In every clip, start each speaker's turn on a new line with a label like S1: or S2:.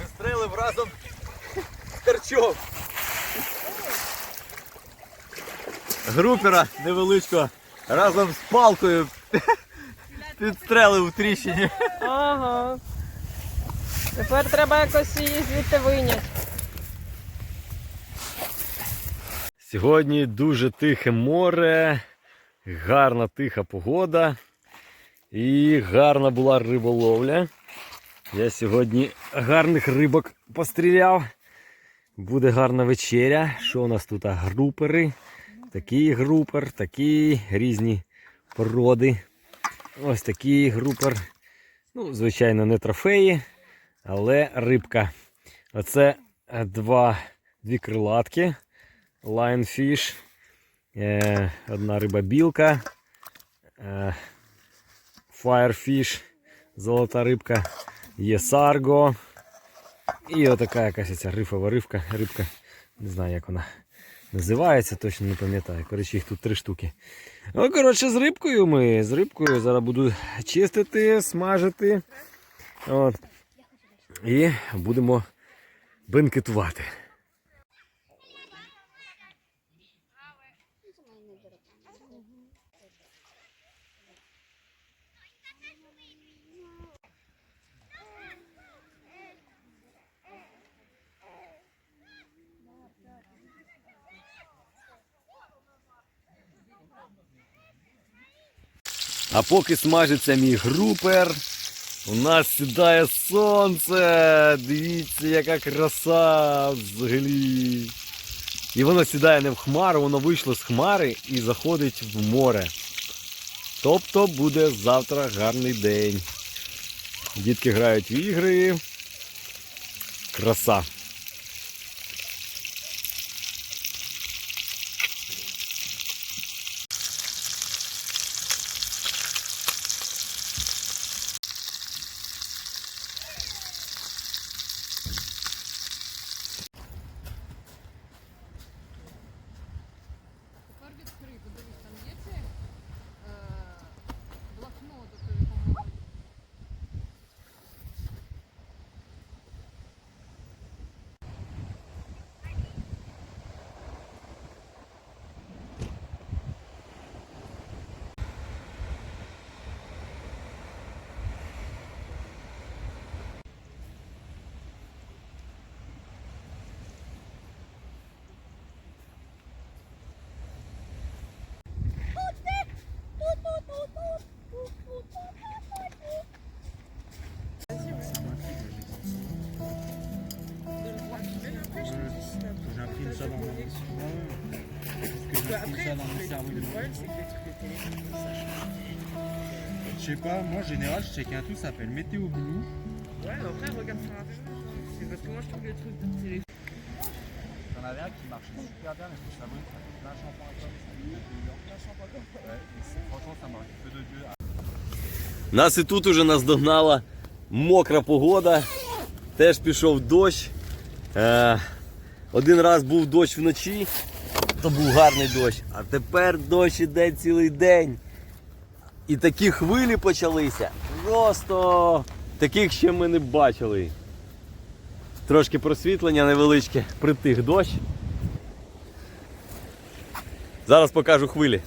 S1: Вистрелив разом з карчом. Групера невеличкого разом з палкою підстрелив у тріщині.
S2: Ага. Тепер треба якось її звідти вийняти.
S1: Сьогодні дуже тихе море, гарна тиха погода і гарна була риболовля. Я сьогодні гарних рибок постріляв. Буде гарна вечеря. Що у нас тут? Групери. Такий групер, такі різні породи. Ось такий групер. Ну, звичайно, не трофеї, але рибка. Оце е, два, дві крилатки. Lionfish. Е, одна риба білка. Firefish. Золота рибка. Є сарго. І отака якась ця рифова рибка. рибка. Не знаю, як вона називається, точно не пам'ятаю. Коротше, їх тут три штуки. Ну, коротше, з рибкою ми. З рибкою зараз буду чистити, смажити. От. І будемо бенкетувати. А поки смажиться мій групер, у нас сідає сонце. Дивіться, яка краса взагалі. І воно сідає не в хмару, воно вийшло з хмари і заходить в море. Тобто буде завтра гарний день. Дітки грають в ігри. Краса.
S3: Que ça dans mon cerveau. Je sais pas, moi en général, je check un truc, ça s'appelle Météo Blue.
S4: Ouais, mais après, regarde sur internet. C'est parce que moi, je trouve les trucs de télé.
S3: J'en avais un qui marchait super bien, mais je trouve ça bon. Plein shampoing. Plein shampoing. Ouais, c'est- franchement, ça marche. Feu de Dieu.
S1: Нас і тут уже наздогнала мокра погода. Теж пішов дощ. Е, один раз був дощ вночі, то був гарний дощ. А тепер дощ іде цілий день. І такі хвилі почалися. Просто таких ще ми не бачили. Трошки просвітлення невеличке, притих дощ. Зараз покажу хвилі.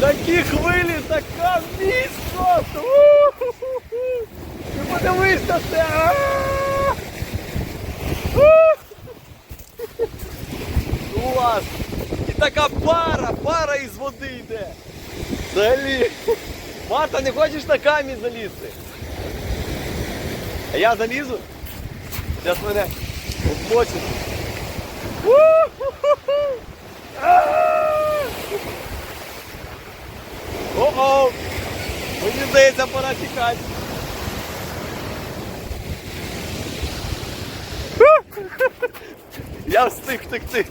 S1: Такі хвилі, така міць просто! Ти подивись на це! Клас! І така пара, пара із води йде! Взагалі! Марта, не хочеш на камінь залізти? А я залізу? Зараз мене обмочить. О-о! Мені здається, пора тікати. Я встиг втекти.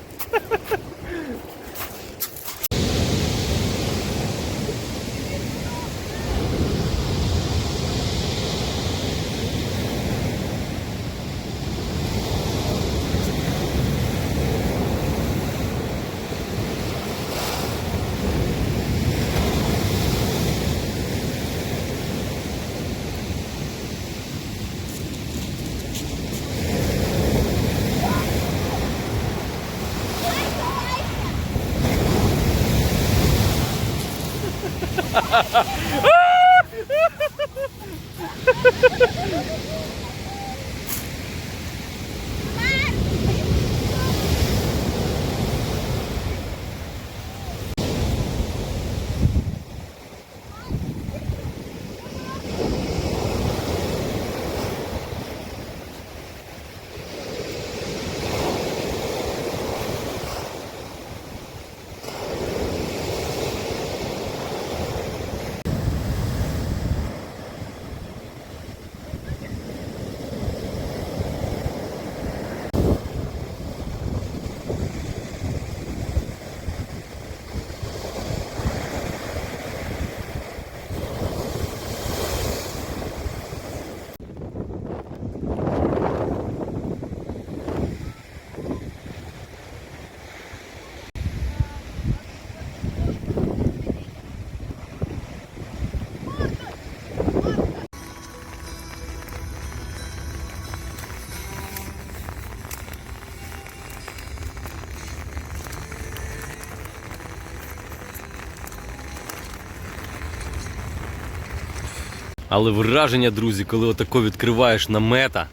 S1: Але враження, друзі, коли отако відкриваєш намета,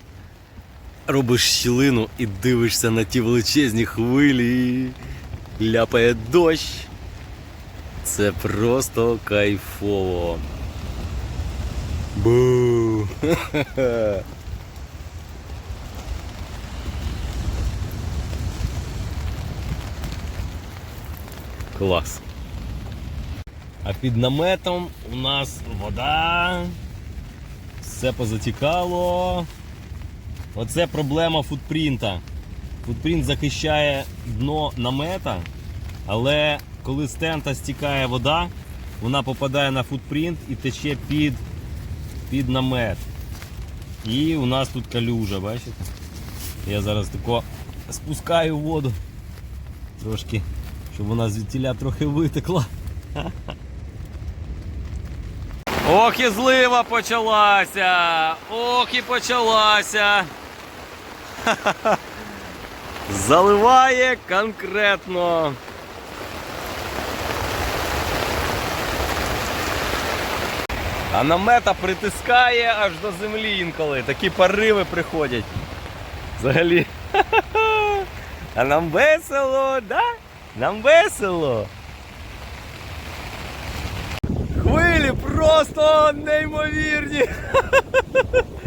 S1: робиш щілину і дивишся на ті величезні хвилі, ляпає дощ. Це просто кайфово. Бу! Клас. А під наметом у нас вода. Все позатікало. Оце проблема футпринта. Футпринт захищає дно намета, але коли з тента стікає вода, вона попадає на футпринт і тече під, під намет. І у нас тут калюжа, бачите? Я зараз тако спускаю воду. Трошки, щоб вона звідтіля трохи витекла. Ох і злива почалася! Ох і почалася! Ха-ха-ха. Заливає конкретно. А намета притискає аж до землі інколи. Такі пориви приходять. Взагалі. А нам весело, да? Нам весело. Хвилі просто неймовірні.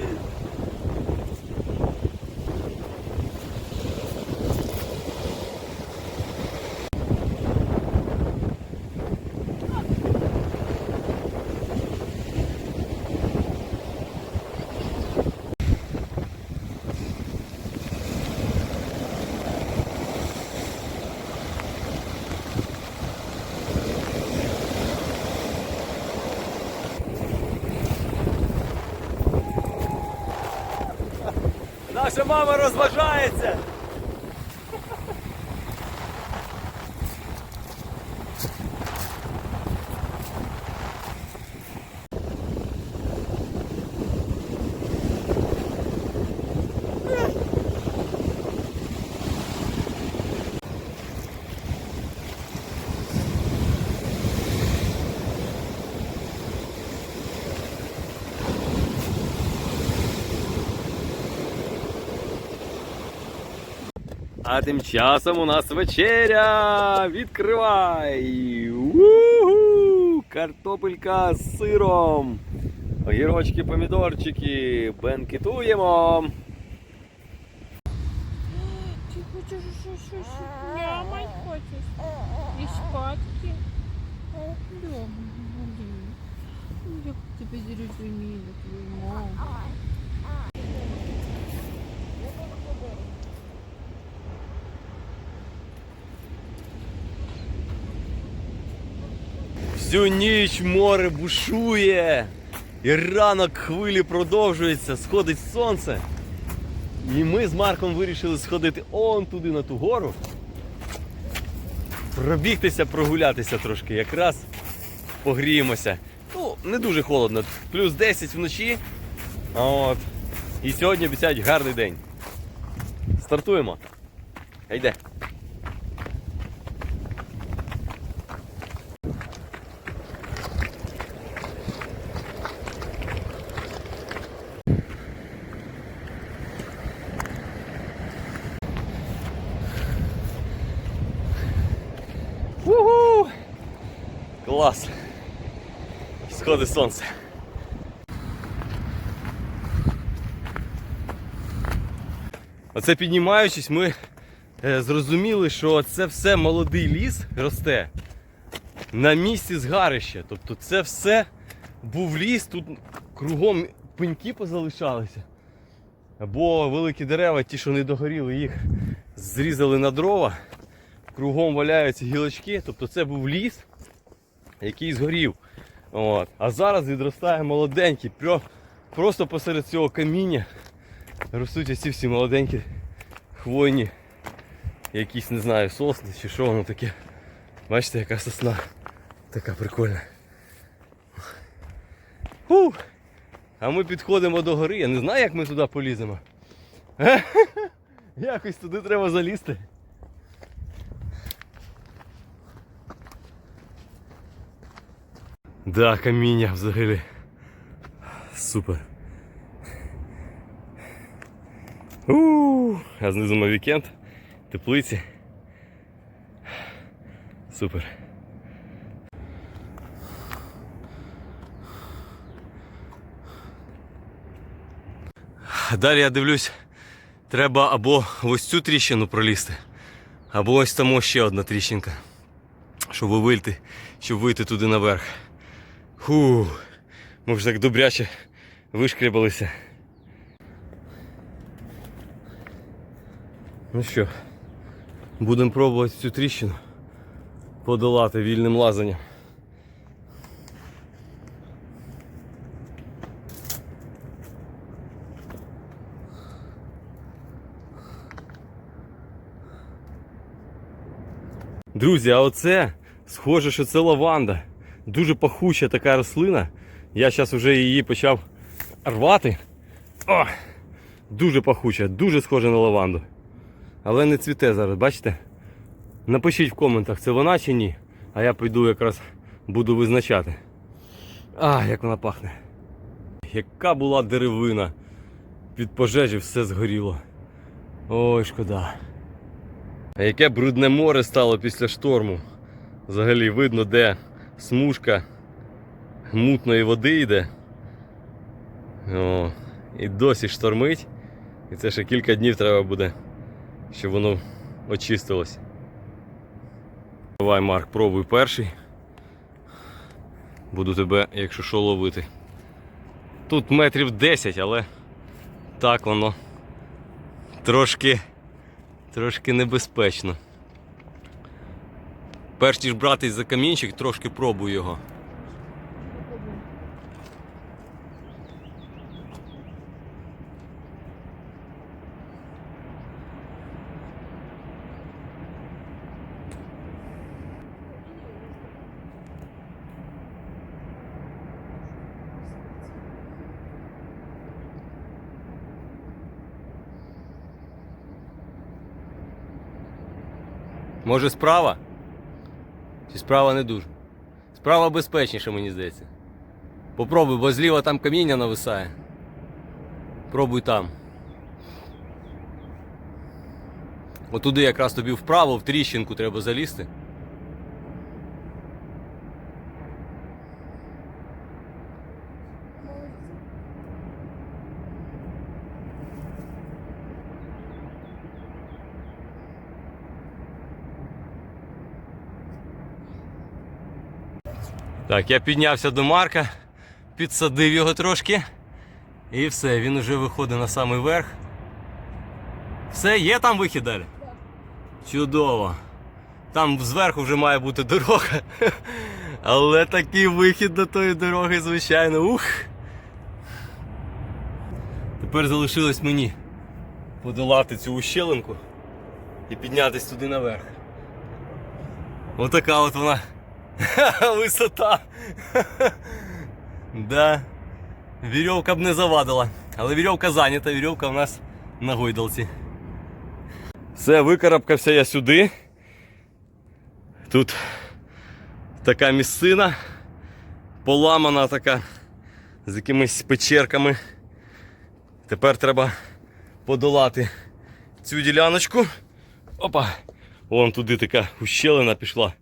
S1: Наша мама розважається. А тим часом у нас вечеря. Відкривай! У-ху! Картопелька з сиром. Огірочки, помідорчики. Бенкетуємо.
S2: Ти хочеш щось щось нямать хочеш? І спадки? Блін. Як тебе зрозуміли, твою маму.
S1: Всю ніч море бушує. І ранок хвилі продовжується, сходить сонце. І ми з Марком вирішили сходити он туди на ту гору. Пробігтися, прогулятися трошки, якраз погріємося. Ну, не дуже холодно, плюс 10 вночі. От. І сьогодні обіцяють гарний день. Стартуємо. Йде. Уху! Клас! Сходи сонця. Оце піднімаючись, ми е, зрозуміли, що це все молодий ліс росте на місці згарища. Тобто це все був ліс, тут кругом пеньки позалишалися. Або великі дерева, ті, що не догоріли, їх зрізали на дрова. Кругом валяються гілочки, тобто це був ліс, який згорів. От. А зараз відростає молоденький, просто посеред цього каміння ростуть оці всі молоденькі хвойні, якісь, не знаю, сосни чи що воно таке. Бачите, яка сосна така прикольна. Фух. А ми підходимо до гори. Я не знаю, як ми туди поліземо. Якось туди треба залізти. Да, каміння взагалі. Супер. у а знизу на вікенд, теплиці. Супер. Далі я дивлюсь, треба або ось цю тріщину пролізти, або ось там ще одна тріщинка, щоб вийти, щоб вийти туди наверх. Фу, ми вже так добряче вишкрібалися. Ну що, будемо пробувати цю тріщину подолати вільним лазанням. Друзі, а оце схоже, що це лаванда. Дуже пахуча така рослина. Я зараз вже її почав рвати. О! Дуже пахуча, дуже схожа на лаванду. Але не цвіте зараз, бачите? Напишіть в коментах, це вона чи ні. А я піду якраз буду визначати. А, як вона пахне. Яка була деревина. Від пожежі все згоріло. Ой, шкода. А яке брудне море стало після шторму. Взагалі видно, де смужка мутної води йде. О, і досі штормить. І це ще кілька днів треба буде, щоб воно очистилось. Давай, Марк, пробуй перший. Буду тебе, якщо що, ловити. Тут метрів 10, але так воно трошки, трошки небезпечно. Перш ніж братись за камінчик, трошки пробую його. Може справа? Чи справа не дуже? Справа безпечніша, мені здається. Попробуй, бо зліва там каміння нависає. Пробуй там. Отуди якраз тобі вправо, в тріщинку треба залізти. Так, я піднявся до Марка, підсадив його трошки. І все, він вже виходить на самий верх. Все, є там вихід далі? Чудово. Там зверху вже має бути дорога. Але такий вихід до тої дороги, звичайно, ух. Тепер залишилось мені подолати цю ущелинку і піднятися туди наверх. Отака от вона. Висота. да. Вірьовка б не завадила. Але вірьовка зайнята, вірьовка у нас на гойдалці. Все, викарабкався я сюди. Тут така місцина, поламана така, з якимись печерками. Тепер треба подолати цю діляночку. Опа! Вон туди така ущелина пішла.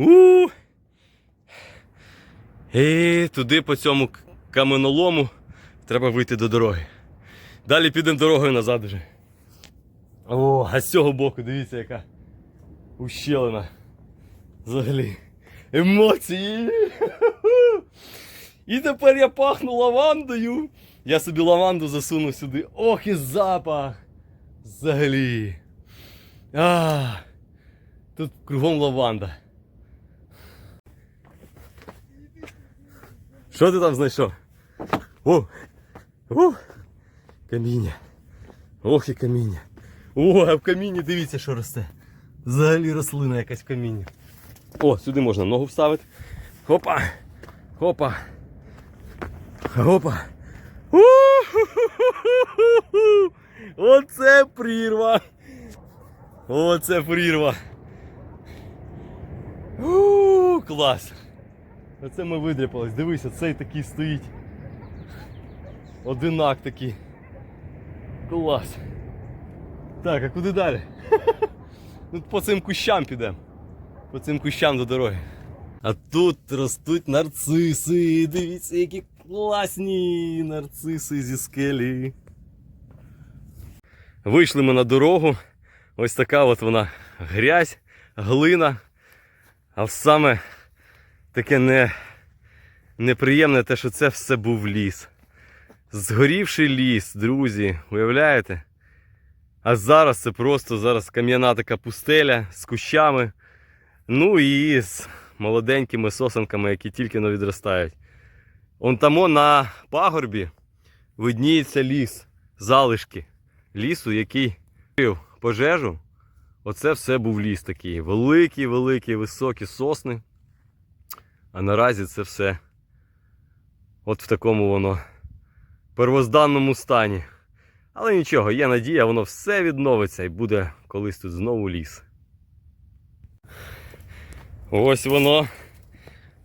S1: У І туди по цьому каменолому треба вийти до дороги. Далі підемо дорогою назад уже. О, а з цього боку, дивіться, яка ущелина. Взагалі. Емоції. І тепер я пахну лавандою. Я собі лаванду засуну сюди. Ох, і запах. Взагалі. А, тут кругом лаванда. Що ти там знайшов? О! О! Каміння. Ох і каміння. О, а в камінні дивіться, що росте. Взагалі рослина якась в камінні. О, сюди можна ногу вставити. Хопа! Хопа! Хопа! Оце прірва! Оце прірва! У, клас! Оце ми видряпались. Дивися, цей такий стоїть. Одинак такий. Клас. Так, а куди далі? Ну, по цим кущам підемо. По цим кущам до дороги. А тут ростуть нарциси. Дивіться, які класні нарциси зі скелі. Вийшли ми на дорогу. Ось така от вона грязь, глина. А саме таке не, неприємне те, що це все був ліс. Згорівший ліс, друзі, уявляєте? А зараз це просто зараз кам'яна така пустеля з кущами. Ну і з молоденькими сосенками, які тільки но відростають. Он тамо на пагорбі видніється ліс, залишки лісу, який пожежу. Оце все був ліс такий. Великі, великі, високі сосни. А наразі це все от в такому воно первозданному стані. Але нічого, є надія, воно все відновиться і буде колись тут знову ліс. Ось воно.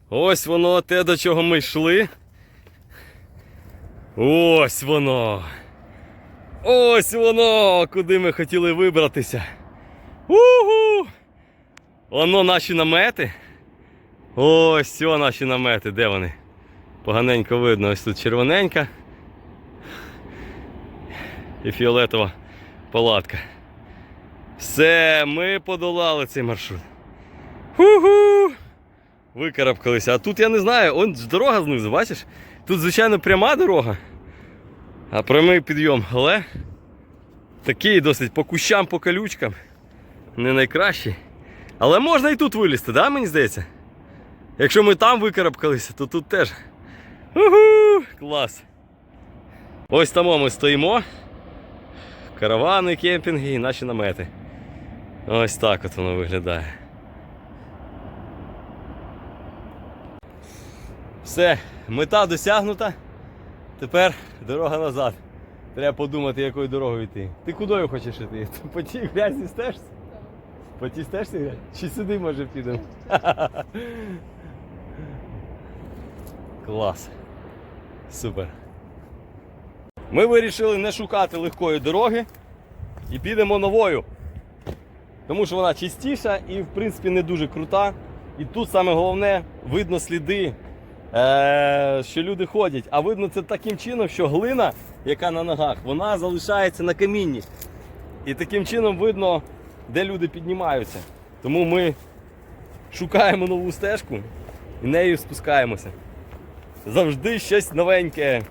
S1: Ось воно, те, до чого ми йшли. Ось воно. Ось воно, куди ми хотіли вибратися. Угу! Воно наші намети. Ось о, наші намети. Де вони? Поганенько видно, ось тут червоненька і фіолетова палатка. Все, ми подолали цей маршрут. Ху-ху! Викарабкалися. А тут я не знаю, он дорога знизу, бачиш? Тут, звичайно, пряма дорога, а прямий підйом, але такий досить по кущам, по колючкам. Не найкращий. Але можна і тут вилізти, да, мені здається? Якщо ми там викарабкалися, то тут теж. Угу, клас. Ось там ми стоїмо. Каравани, кемпінги і наші намети. Ось так от воно виглядає. Все, мета досягнута. Тепер дорога назад. Треба подумати, якою дорогою йти. Ти кудою хочеш йти? По тій грязі стежці? По тій стежці? Чи сюди може підемо? Клас. Супер. Ми вирішили не шукати легкої дороги і підемо новою. Тому що вона чистіша і, в принципі, не дуже крута. І тут саме головне видно сліди, е- що люди ходять. А видно це таким чином, що глина, яка на ногах, вона залишається на камінні. І таким чином видно, де люди піднімаються. Тому ми шукаємо нову стежку і нею спускаємося. Завжди щось новеньке